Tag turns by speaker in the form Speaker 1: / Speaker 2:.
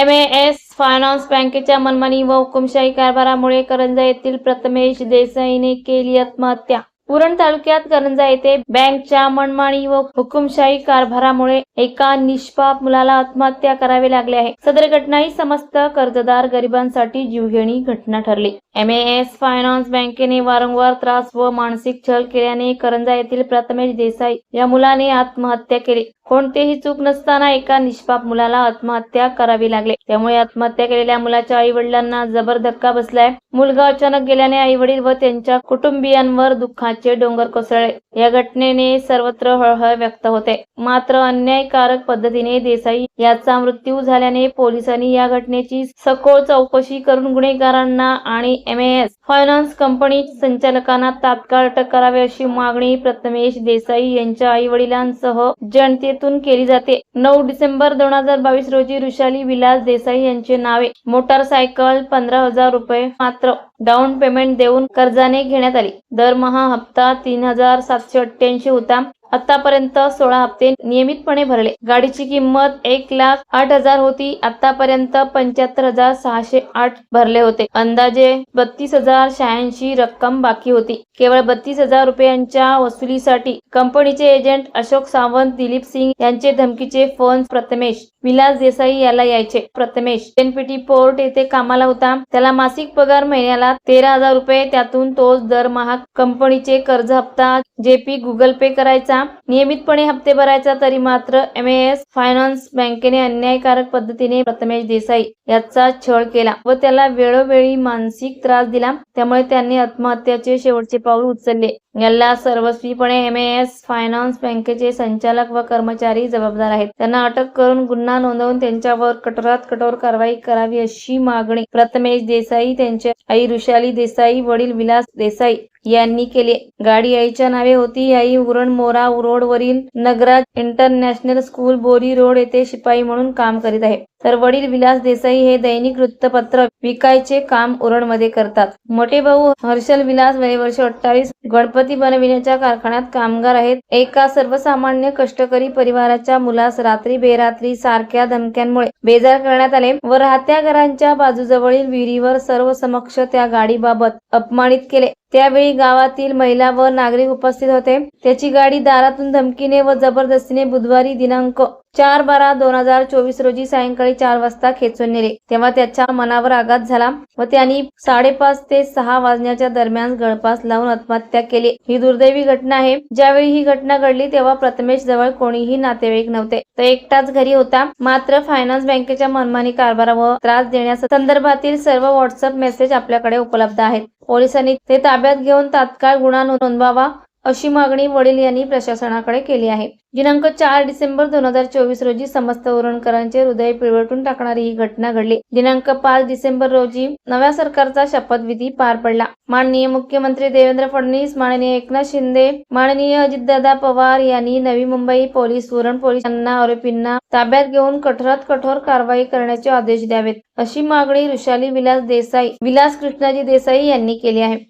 Speaker 1: M S finance बँकेच्या मनमानी व हुकुमशाही कारभारामुळे करंजा येथील प्रथमेश देसाईने केली आत्महत्या. पुरण तालुक्यात करंजा येथे बँकच्या मनमानी व हुकुमशाही कारभारामुळे एका निष्पाप मुलाला आत्महत्या करावी लागली आहे. सदर घटना ही समस्त कर्जदार गरिबांसाठी जीवघेणी घटना ठरली. एम एस फायनान्स बँकेने वारंवार त्रास व मानसिक छळ केल्याने करंजा येथील प्रथमेश देसाई या मुलाने आत्महत्या केली. कोणतेही चूक नसताना एका निष्पाप मुलाला आत्महत्या करावी लागली. त्यामुळे आत्महत्या केलेल्या मुलाच्या आई वडिलांना जबर धक्का बसलाय. मुलगा अचानक गेल्याने आई वडील व त्यांच्या कुटुंबियांवर दुःखाचे डोंगर कोसळले. या घटनेने सर्वत्र हळहळ व्यक्त होते. मात्र अन्यायकारक पद्धतीने देसाई याचा मृत्यू झाल्याने पोलिसांनी या घटनेची सखोल चौकशी करून गुन्हेगारांना आणि एम एस फायनान्स कंपनी संचालकांना तात्काळ अटक करावी अशी मागणी प्रथमेश देसाई यांच्या आई वडिलांसह जनतेत जनतेतून केली जाते. नऊ डिसेंबर दोन हजार बावीस रोजी रुशाली विलास देसाई यांचे नावे मोटारसायकल पंधरा हजार रुपये मात्र डाऊन पेमेंट देऊन कर्जाने घेण्यात आली. दरमहा हप्ता तीन हजार सातशे अठ्ठ्याऐंशी होता. आतापर्यंत सोळा हप्ते नियमितपणे भरले. गाडीची किंमत एक लाख आठ हजार होती. आतापर्यंत पंच्याहत्तर हजार सहाशे आठ भरले होते. अंदाजे बत्तीस हजार शहाऐंशी रक्कम बाकी होती. केवळ बत्तीस हजार रुपयांच्या वसुलीसाठी कंपनीचे एजंट अशोक सावंत दिलीप सिंग यांचे धमकीचे फोन प्रथमेश विलास देसाई याला यायचे. प्रथमेश एनपीटी पोर्ट येथे कामाला होता. त्याला मासिक पगार महिन्याला तेरा हजार रुपये. त्यातून तोच दरमहा कंपनीचे कर्ज हप्ता जेपी गुगल पे करायचा. नियमितपणे हप्ते भरायचा तरी मात्र एम एस फायनान्स बँकेने अन्यायकारक पद्धतीने प्रथमेश देसाई याचा छळ केला व त्याला वेळोवेळी मानसिक त्रास दिला. त्यामुळे त्यांनी आत्महत्याचे शेवटचे पाऊल उचलले. याला सर्वस्वीपणे एम एस फायनान्स बँकेचे संचालक व कर्मचारी जबाबदार आहेत. त्यांना अटक करून गुन्हा नोंदवून त्यांच्यावर कठोरात कठोर कारवाई करावी अशी मागणी प्रथमेश देसाई त्यांच्या आई ऋषाली देसाई वडील विलास देसाई यांनी केली. गाडी आईच्या नावे होती. आई उरण मोरा रोडवरील Nagraj international school Bori road येथे शिपाई म्हणून काम करीत आहे. तर वडील विलास देसाई हे दैनिक वृत्तपत्र विकायचे काम उरणमध्ये करतात. मोठे भाऊ हर्षल विलास वय वर्ष अठ्ठावीस गणपती बनविण्याच्या कारखान्यात कामगार आहेत. एका सर्वसामान्य कष्टकरी परिवाराच्या मुलास रात्री बेरात्री सारख्या धमक्यांमुळे बेजार करण्यात आले व राहत्या घरांच्या बाजूजवळील विहिरीवर सर्व समक्ष त्या गाडीबाबत अपमानित केले. त्यावेळी गावातील महिला व नागरिक उपस्थित होते. त्याची गाडी दारातून धमकीने व जबरदस्तीने बुधवारी दिनांक चार बारा दोन हजार चोवीस रोजी सायंकाळी चार वाजता खेचून नेले. तेव्हा त्याच्या मनावर आघात झाला व त्यांनी साडेपाच ते सहा वाजण्याच्या दरम्यान गळपास लावून आत्महत्या केली. ही दुर्दैवी घटना आहे. ज्यावेळी ही घटना घडली तेव्हा प्रथमेश जवळ कोणीही नातेवाईक नव्हते. तो एकटाच घरी होता. मात्र फायनान्स बँकेच्या मनमानी कारभारा व त्रास देण्याच्या संदर्भातील सर्व व्हॉट्सअप मेसेज आपल्याकडे उपलब्ध आहेत. पोलिसांनी ते ताब्यात घेऊन तात्काळ गुन्हा नोंदवावा अशी मागणी वडील यांनी प्रशासनाकडे केली आहे. दिनांक चार डिसेंबर दोन हजार चोवीस रोजी समस्त वरणकरांचे हृदय पिळवटून टाकणारी ही घटना घडली. दिनांक पाच डिसेंबर रोजी नव्या सरकारचा शपथविधी पार पडला. माननीय मुख्यमंत्री देवेंद्र फडणवीस माननीय एकनाथ शिंदे माननीय अजितदादा पवार यांनी नवी मुंबई पोलीस वरण पोलीस यांना आरोपींना ताब्यात घेऊन कठोरात कठोर कारवाई करण्याचे आदेश द्यावेत अशी मागणी ऋषाली विलास देसाई विलास कृष्णाजी देसाई यांनी केली आहे.